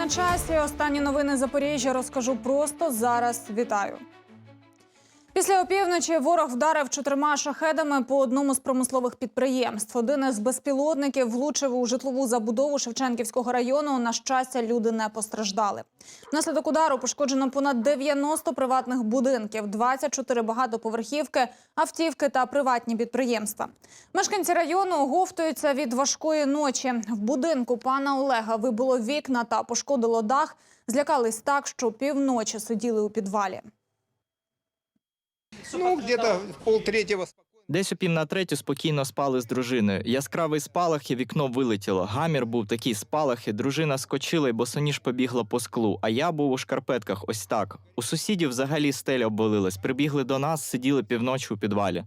на часі. Останні новини Запоріжжя розкажу просто зараз. Вітаю. Після опівночі ворог вдарив чотирма шахедами по одному з промислових підприємств. Один із безпілотників влучив у житлову забудову Шевченківського району. На щастя, люди не постраждали. Внаслідок удару пошкоджено понад 90 приватних будинків, 24 багатоповерхівки, автівки та приватні підприємства. Мешканці району оговтуються від важкої ночі. В будинку пана Олега вибило вікна та пошкодило дах. Злякались так, що півночі сиділи у підвалі. Ну, где-то в полтретьего Десь о пів на третю спокійно спали з дружиною. Яскравий спалах і вікно вилетіло. Гамір був такий спалахи, дружина скочила і босоніж побігла по склу. А я був у шкарпетках, ось так. У сусідів взагалі стеля обвалилась. Прибігли до нас, сиділи півночі у підвалі.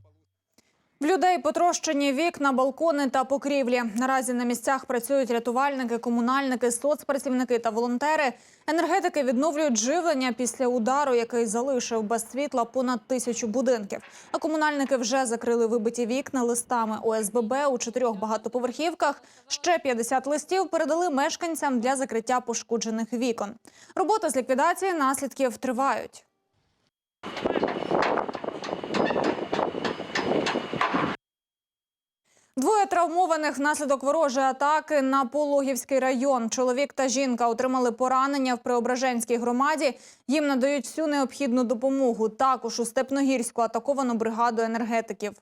В людей потрощені вікна, балкони та покрівлі. Наразі на місцях працюють рятувальники, комунальники, соцпрацівники та волонтери. Енергетики відновлюють живлення після удару, який залишив без світла понад тисячу будинків. А комунальники вже закрили вибиті вікна листами ОСББ у чотирьох багатоповерхівках. Ще 50 листів передали мешканцям для закриття пошкоджених вікон. Роботи з ліквідації наслідків тривають. Двоє травмованих внаслідок ворожої атаки на Пологівський район. Чоловік та жінка отримали поранення в Преображенській громаді. Їм надають всю необхідну допомогу. Також у Степногірську атаковано бригаду енергетиків.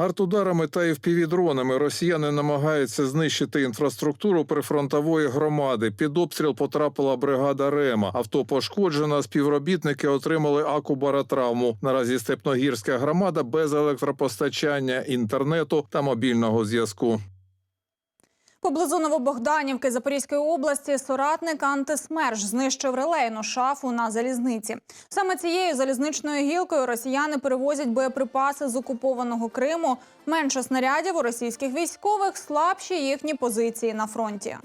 Артударами та ФПВ-дронами росіяни намагаються знищити інфраструктуру прифронтової громади. Під обстріл потрапила бригада Рема. Авто пошкоджено. Співробітники отримали акубаротравму. Наразі Степногірська громада без електропостачання, інтернету та мобільного зв'язку. Поблизу Новобогданівки Запорізької області соратник антисмерж знищив релейну шафу на залізниці. Саме цією залізничною гілкою росіяни перевозять боєприпаси з окупованого Криму. Менше снарядів у російських військових, слабші їхні позиції на фронті.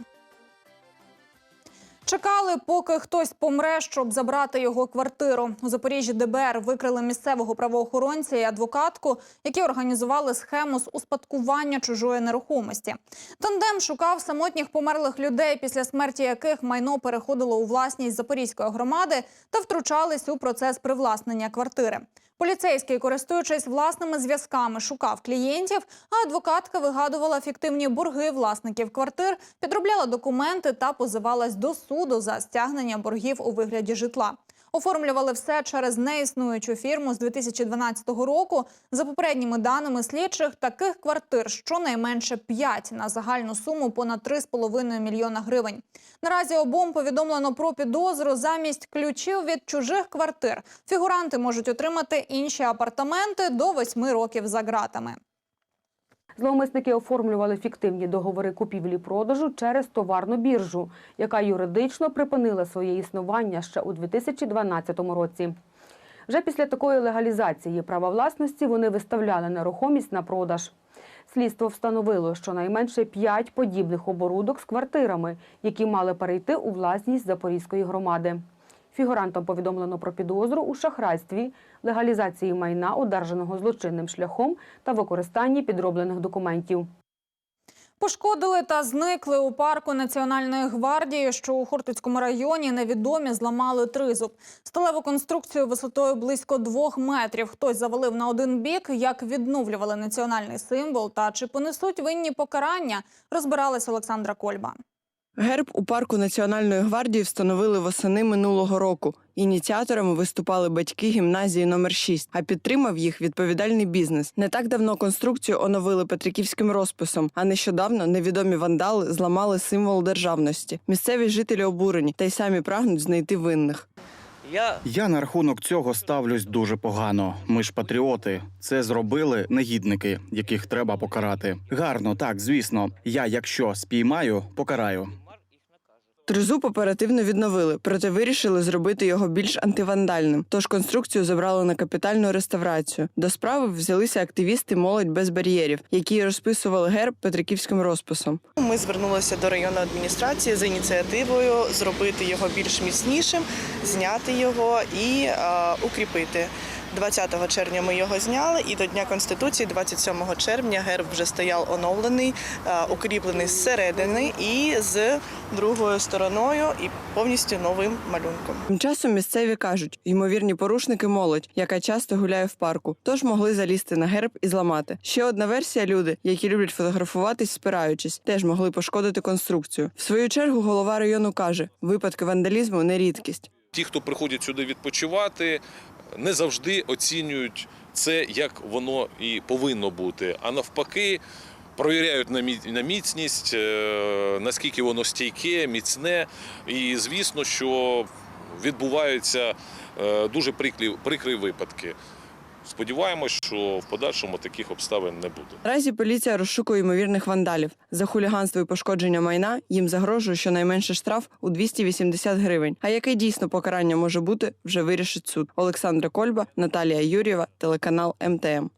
Чекали, поки хтось помре, щоб забрати його квартиру. У Запоріжжі ДБР викрили місцевого правоохоронця і адвокатку, які організували схему з успадкування чужої нерухомості. Тандем шукав самотніх померлих людей, після смерті яких майно переходило у власність Запорізької громади та втручались у процес привласнення квартири. Поліцейський, користуючись власними зв'язками, шукав клієнтів, а адвокатка вигадувала фіктивні борги власників квартир, підробляла документи та позивалась до суду за стягнення боргів у вигляді житла. Оформлювали все через неіснуючу фірму з 2012 року. За попередніми даними слідчих, таких квартир щонайменше 5 на загальну суму понад 3,5 мільйона гривень. Наразі обом повідомлено про підозру замість ключів від чужих квартир. Фігуранти можуть отримати інші апартаменти до 8 років за ґратами. Зловмисники оформлювали фіктивні договори купівлі-продажу через товарну біржу, яка юридично припинила своє існування ще у 2012 році. Вже після такої легалізації права власності вони виставляли нерухомість на продаж. Слідство встановило, що найменше п'ять подібних оборудок з квартирами, які мали перейти у власність Запорізької громади. Фігурантам повідомлено про підозру у шахрайстві, легалізації майна, одержаного злочинним шляхом та використанні підроблених документів. Пошкодили та зникли у парку Національної гвардії, що у Хортицькому районі невідомі зламали тризуб. Сталеву конструкцію висотою близько двох метрів. Хтось завалив на один бік. Як відновлювали національний символ та чи понесуть винні покарання, розбиралась Олександра Кольба. Герб у парку Національної гвардії встановили восени минулого року. Ініціаторами виступали батьки гімназії номер 6 а підтримав їх відповідальний бізнес. Не так давно конструкцію оновили петриківським розписом, а нещодавно невідомі вандали зламали символ державності. Місцеві жителі обурені та й самі прагнуть знайти винних. Я Я на рахунок цього ставлюсь дуже погано. Ми ж патріоти. Це зробили негідники, яких треба покарати. Гарно, так, звісно. Я, якщо спіймаю, покараю. Тризуб оперативно відновили, проте вирішили зробити його більш антивандальним. Тож конструкцію забрали на капітальну реставрацію. До справи взялися активісти молодь без бар'єрів, які розписували герб петриківським розписом. Ми звернулися до районної адміністрації з ініціативою зробити його більш міцнішим, зняти його і е, укріпити. 20 червня ми його зняли, і до Дня Конституції, 27 червня, герб вже стояв оновлений, е, укріплений зсередини і з другою стороною, і повністю новим малюнком. Тим часом місцеві кажуть, ймовірні порушники молодь, яка часто гуляє в парку, тож могли залізти на герб і зламати. Ще одна версія люди, які люблять фотографуватись, спираючись, теж могли пошкодити конструкцію. В свою чергу голова району каже, випадки вандалізму не рідкість. Ті, хто приходять сюди відпочивати, не завжди оцінюють це, як воно і повинно бути. А навпаки, провіряють на міцність, е, наскільки воно стійке, міцне. І звісно, що відбуваються е, дуже прикрі, випадки. Сподіваємось, що в подальшому таких обставин не буде. Наразі поліція розшукує ймовірних вандалів. За хуліганство і пошкодження майна їм загрожує щонайменше штраф у 280 гривень. А яке дійсно покарання може бути, вже вирішить суд. Олександра Кольба, Наталія Юрєва, телеканал МТМ.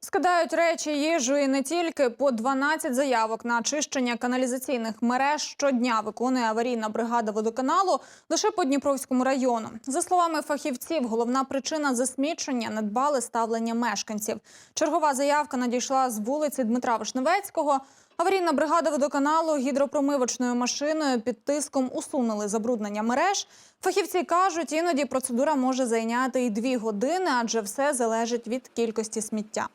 Скидають речі, їжу і не тільки по 12 заявок на очищення каналізаційних мереж щодня виконує аварійна бригада водоканалу лише по Дніпровському району. За словами фахівців, головна причина засмічення недбале ставлення мешканців. Чергова заявка надійшла з вулиці Дмитра Вишневецького. Аварійна бригада водоканалу гідропромивочною машиною під тиском усунули забруднення мереж. Фахівці кажуть, іноді процедура може зайняти і дві години, адже все залежить від кількості сміття.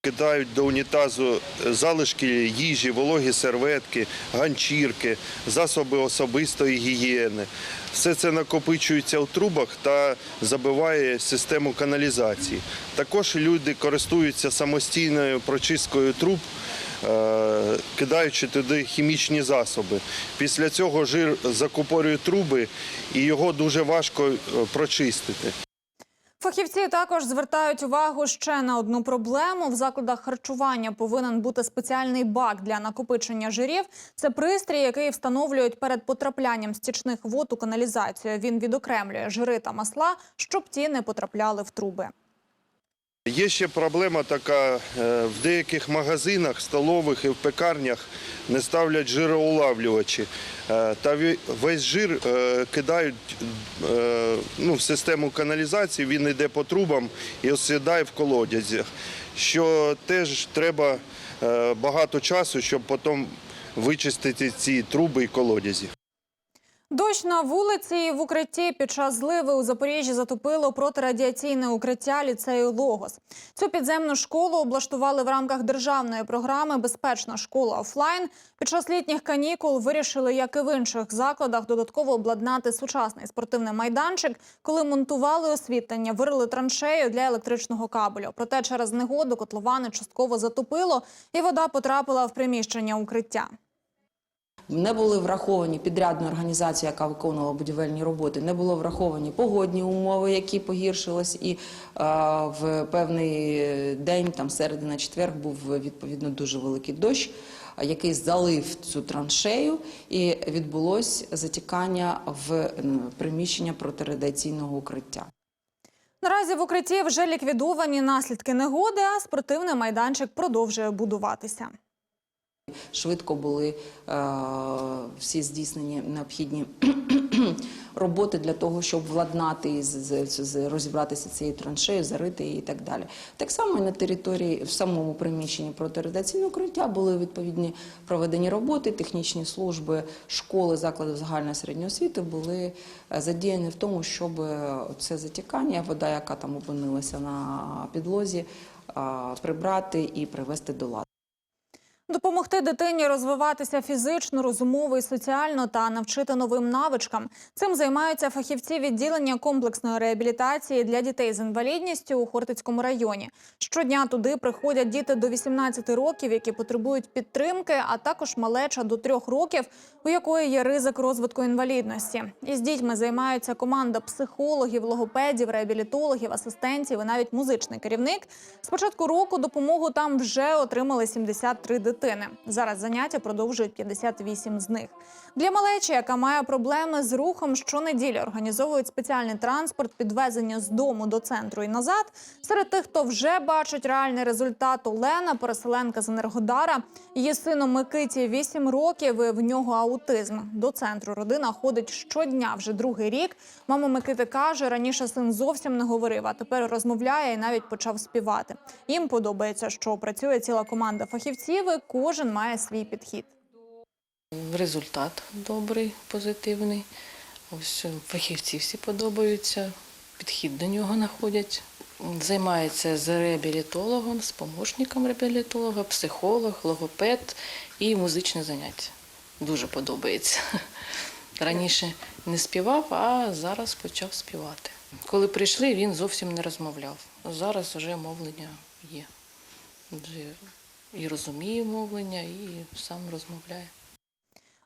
Кидають до унітазу залишки їжі, вологі серветки, ганчірки, засоби особистої гігієни. Все це накопичується у трубах та забиває систему каналізації. Також люди користуються самостійною прочисткою труб, е, кидаючи туди хімічні засоби. Після цього жир закупорює труби і його дуже важко е, прочистити. Фахівці також звертають увагу ще на одну проблему. В закладах харчування повинен бути спеціальний бак для накопичення жирів. Це пристрій, який встановлюють перед потраплянням стічних вод у каналізацію. Він відокремлює жири та масла, щоб ті не потрапляли в труби. Є ще проблема така: е, в деяких магазинах, столових і в пекарнях не ставлять жироулавлювачі. Е, Та весь жир е, кидають ну, в систему каналізації, він йде по трубам і осідає в колодязях. Що теж треба багато часу, щоб потім вичистити ці труби і колодязі. Дощ на вулиці і в укритті під час зливи у Запоріжжі затопило протирадіаційне укриття ліцею Логос. Цю підземну школу облаштували в рамках державної програми Безпечна школа офлайн. Під час літніх канікул вирішили, як і в інших закладах, додатково обладнати сучасний спортивний майданчик. Коли монтували освітлення, вирили траншею для електричного кабелю. Проте через негоду котловани частково затопило, і вода потрапила в приміщення укриття. Не були враховані підрядна організація, яка виконувала будівельні роботи, не було враховані погодні умови, які погіршились, і е, в певний день, там середи четверг, був відповідно дуже великий дощ, який залив цю траншею, і відбулось затікання в приміщення протирадіаційного укриття. Наразі в укритті вже ліквідовані наслідки негоди, а спортивний майданчик продовжує будуватися. Швидко були е, всі здійснені необхідні роботи для того, щоб владнати з, розібратися цією траншею, зарити її і так далі. Так само і на території в самому приміщенні протирадіаційного укриття були відповідні проведені роботи, технічні служби, школи, заклади загальної середньої освіти були е, задіяні в тому, щоб е, це затікання, вода, яка там опинилася на підлозі, прибрати і привести до ладу. Допомогти дитині розвиватися фізично, розумово і соціально та навчити новим навичкам. Цим займаються фахівці відділення комплексної реабілітації для дітей з інвалідністю у Хортицькому районі. Щодня туди приходять діти до 18 років, які потребують підтримки, а також малеча до 3 років, у якої є ризик розвитку інвалідності. Із дітьми займаються команда психологів, логопедів, реабілітологів, асистентів і навіть музичний керівник. З початку року допомогу там вже отримали 73 дитини. Дитини. Зараз заняття продовжують 58 з них. Для малечі, яка має проблеми з рухом, щонеділі організовують спеціальний транспорт підвезення з дому до центру і назад. Серед тих, хто вже бачить реальний результат, Олена, переселенка з Енергодара. Її сину Микиті 8 років. і В нього аутизм. До центру родина ходить щодня вже другий рік. Мама Микити каже, раніше син зовсім не говорив, а тепер розмовляє і навіть почав співати. Їм подобається, що працює ціла команда фахівців. і Кожен має свій підхід. Результат добрий, позитивний. Ось е, фахівці всі подобаються, підхід до нього знаходять. Займається з реабілітологом, з помощником реабілітолога, психолог, логопед і музичне заняття. Дуже подобається. Раніше не співав, а зараз почав співати. Коли прийшли, він зовсім не розмовляв. Зараз вже мовлення є. І розуміє мовлення, і сам розмовляє.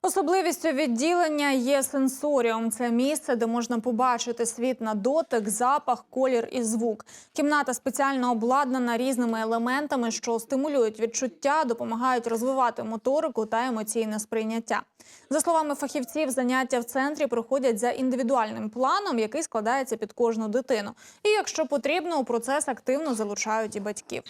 Особливістю відділення є сенсоріум. Це місце, де можна побачити світ на дотик, запах, колір і звук. Кімната спеціально обладнана різними елементами, що стимулюють відчуття, допомагають розвивати моторику та емоційне сприйняття. За словами фахівців, заняття в центрі проходять за індивідуальним планом, який складається під кожну дитину. І якщо потрібно, у процес активно залучають і батьків.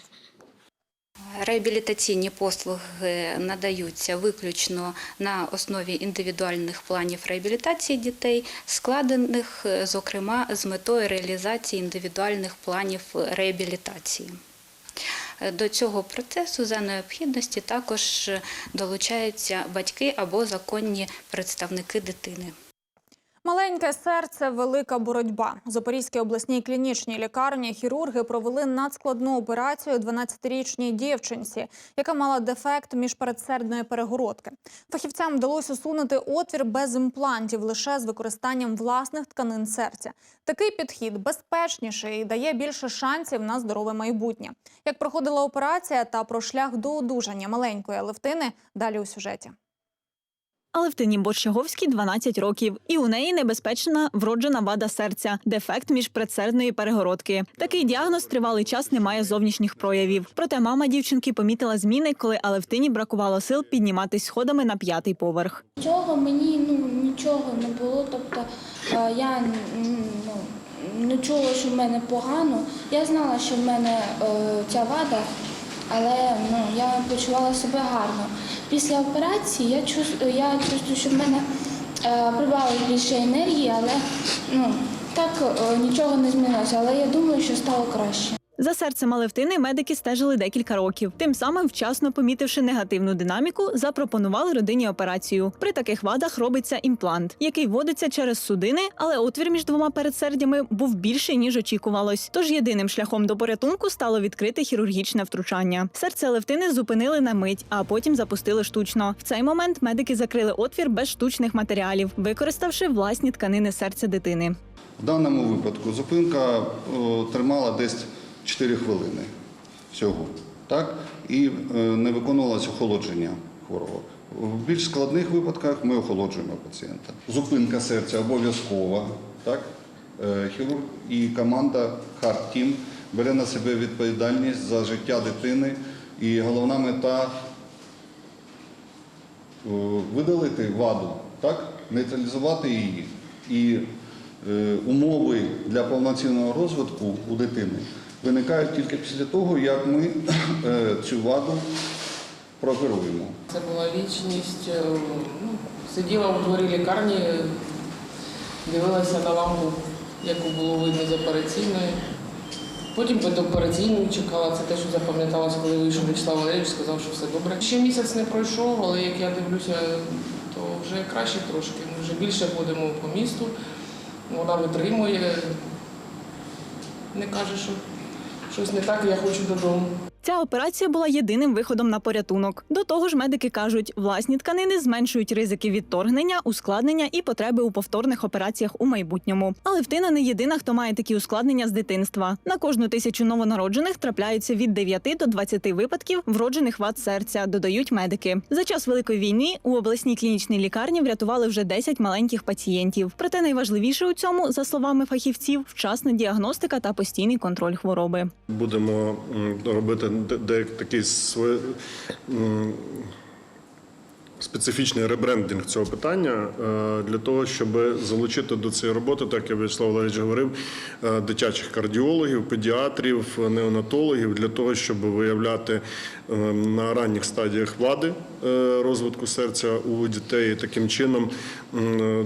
Реабілітаційні послуги надаються виключно на основі індивідуальних планів реабілітації дітей, складених, зокрема, з метою реалізації індивідуальних планів реабілітації. До цього процесу за необхідності також долучаються батьки або законні представники дитини. Маленьке серце велика боротьба. У Запорізькій обласній клінічній лікарні хірурги провели надскладну операцію 12-річній дівчинці, яка мала дефект міжпередсердної перегородки. Фахівцям вдалося усунути отвір без імплантів лише з використанням власних тканин серця. Такий підхід безпечніший і дає більше шансів на здорове майбутнє. Як проходила операція та про шлях до одужання маленької Алевтини, далі у сюжеті. Алевтині Борщаговській 12 років, і у неї небезпечна вроджена вада серця, дефект міжпредсердної перегородки. Такий діагноз тривалий час не має зовнішніх проявів. Проте мама дівчинки помітила зміни, коли Алевтині бракувало сил підніматись сходами на п'ятий поверх. Нічого мені ну нічого не було. Тобто е, я ну, не чула, що в мене погано. Я знала, що в мене е, ця вада, але ну, я почувала себе гарно. Після операції я чувствую, я чувствую, що в мене прибавило прибавилось більше енергії, але ну, так е, нічого не змінилося. Але я думаю, що стало краще. За серцем Алевтини медики стежили декілька років. Тим самим, вчасно помітивши негативну динаміку, запропонували родині операцію. При таких вадах робиться імплант, який вводиться через судини, але отвір між двома передсердями був більший ніж очікувалось. Тож єдиним шляхом до порятунку стало відкрите хірургічне втручання. Серце Алевтини зупинили на мить, а потім запустили штучно. В цей момент медики закрили отвір без штучних матеріалів, використавши власні тканини серця дитини. В даному випадку зупинка о, тримала десь 4 хвилини всього, так? і е, не виконувалося охолодження хворого. В більш складних випадках ми охолоджуємо пацієнта. Зупинка серця обов'язкова. Так? Е, Хірург і команда Hard Team бере на себе відповідальність за життя дитини. І головна мета е, видалити ваду, так? нейтралізувати її. І умови для повноцінного розвитку у дитини виникають тільки після того, як ми е, цю ваду прооперуємо. Це була вічність. е, Ну, сиділа у дворі лікарні, дивилася на лампу, яку було видно з операційної. Потім під операційною чекала. Це те, що запам'яталось, коли вийшов Вячеслав Валерійович, сказав, що все добре. Ще місяць не пройшов, але як я дивлюся, то вже краще трошки. Ми вже більше ходимо по місту. Вона витримує, не каже, що щось не так, я хочу додому. Ця операція була єдиним виходом на порятунок. До того ж, медики кажуть, власні тканини зменшують ризики відторгнення, ускладнення і потреби у повторних операціях у майбутньому. Але втина не єдина, хто має такі ускладнення з дитинства. На кожну тисячу новонароджених трапляються від 9 до 20 випадків вроджених вад серця, додають медики. За час великої війни у обласній клінічній лікарні врятували вже 10 маленьких пацієнтів. Проте найважливіше у цьому, за словами фахівців, вчасна діагностика та постійний контроль хвороби. Будемо робити де, такий своє, специфічний ребрендинг цього питання е, для того, щоб залучити до цієї роботи, так як Вячеслав Олегович говорив, е, дитячих кардіологів, педіатрів, неонатологів для того, щоб виявляти е, на ранніх стадіях вади розвитку серця у дітей і таким чином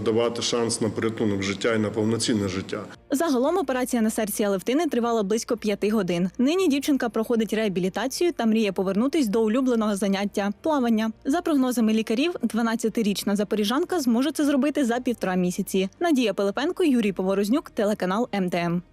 давати шанс на порятунок життя і на повноцінне життя. Загалом операція на серці Алевтини тривала близько п'яти годин. Нині дівчинка проходить реабілітацію та мріє повернутись до улюбленого заняття плавання. За прогнозами лікарів, 12-річна запоріжанка зможе це зробити за півтора місяці. Надія Пилипенко, Юрій Поворознюк, телеканал МТМ.